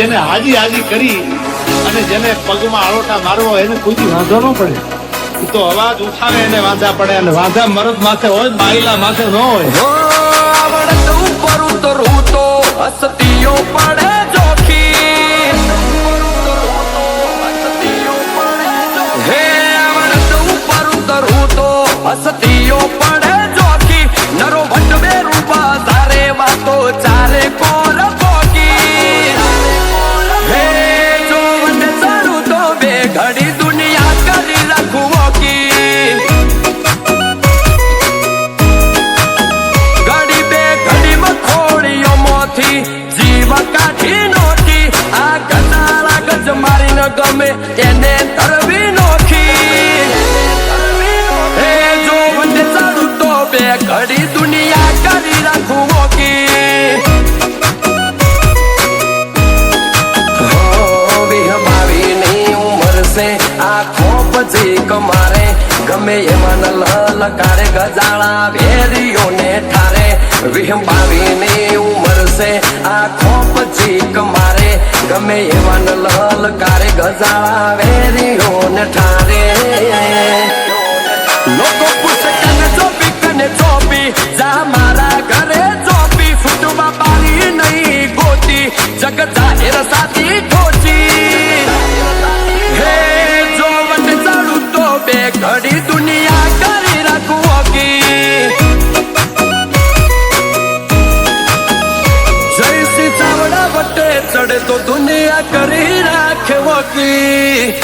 જેને હાજી હાજી કરી અને જેને પગમાં આળોટા મારવો એને કોઈ વાંધો ન પડે. તો અવાજ ઉઠાવે એને વાંધા પડે અને વાંધા મરદ માથે હોય બાઈલા માથે ન હોય. આવડત ઉતરવું તો હસતીઓ પડે. મારીને ગમે એને તરવી નોખી હે જો વંદે ચાલું તો બે ઘડી દુનિયા કરી રાખું મોકી હો, વીહ બાવીની ઉંમર છે આંખો પછી કમારે ગમે એમાં ન લલકારે ગજાળા વેરીઓને ઠારે વીહ બાવીની ઉંમર છે. આંખો પછી કમારે ગમે એમાં ન લલકારે ગજાળા વેરીઓને ઠારે. લોકો પૂછે કને ચોપી કને ચોપી. જા મારા ઘરે ચોપી. ફૂટવા પારી નહીં ગોતી. જગ જાહેર સાથી ખોચી હે જો વટ તો બે ઘડી દુનિયા કરી રાખે વકી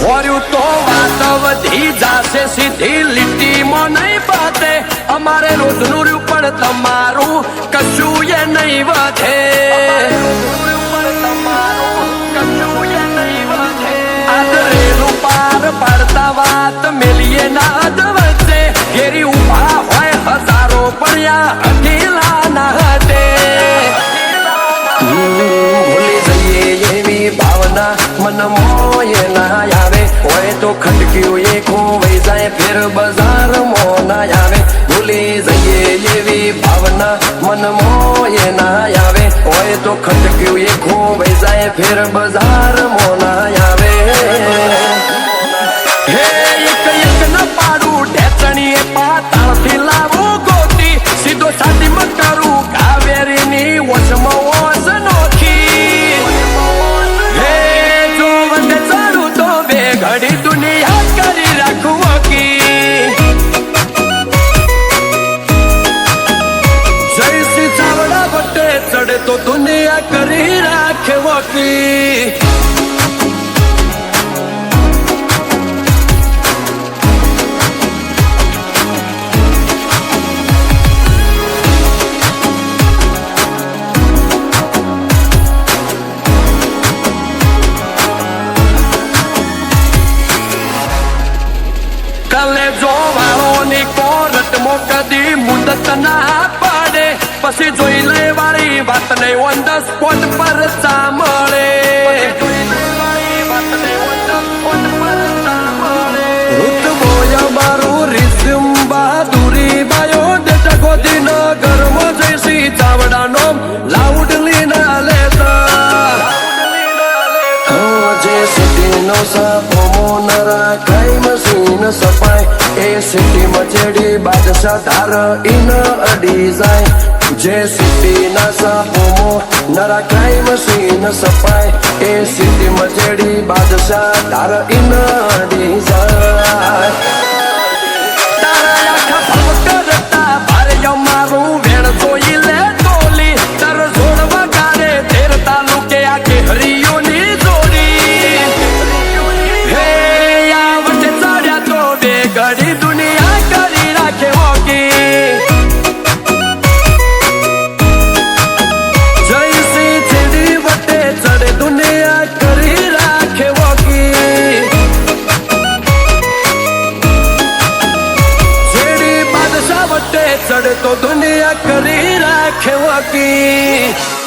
હોર્યું તો વાત વધી જાશે સીધી લીટીમાં નહીં બાતે અમારે રોજનું રહ્યું પણ તમારું કશું એ નહીં વધે આદરેલું પાર પાડતા વાત મેલીએ ના અદ વચ્ચે ઘેરી ઊભા હોય હજારો પડ્યા અઢીલા ના હટે ભૂલી જઈએ એવી ભાવના મન મોય ના આવે હોય તો ખટક્યું એ ખોવાઈ જાય ફેર બજાર ભાવના મન મોય ના આવે, હોય તો ખટક્યું એ ખોવાઈ જાય, ફેર બજાર ના આવે. હે, એક ન સીધો કરું જો વંદે ચાલું તો બે ઘડી તો કરી રાખે વકી કોરટમાં મુદત ના પાડે. પછી જોઈ લે વાત ને ઓન ધ સ્પોટ પર સાંભળે. સપાય, એ સિટીમાં ચેડી બાદશાહ ધાર ઇન અડી જાય. જે સિટીના સાપો નરા કઈ મશીન સપાય એ સિટીમાં ચેડી બાદશાહ ધાર ઇન અડી જાય તારા આખા ભવ કરતા ભારે મારું વેણ જોઈ લે ટોલી તર જોડ વગાડે તેર તાલુકે આખી હરિયોની જોડી હે આ વચ્ચે ચડ્યા તો બે ઘડી તો દુનિયા કરી રાખે વાકી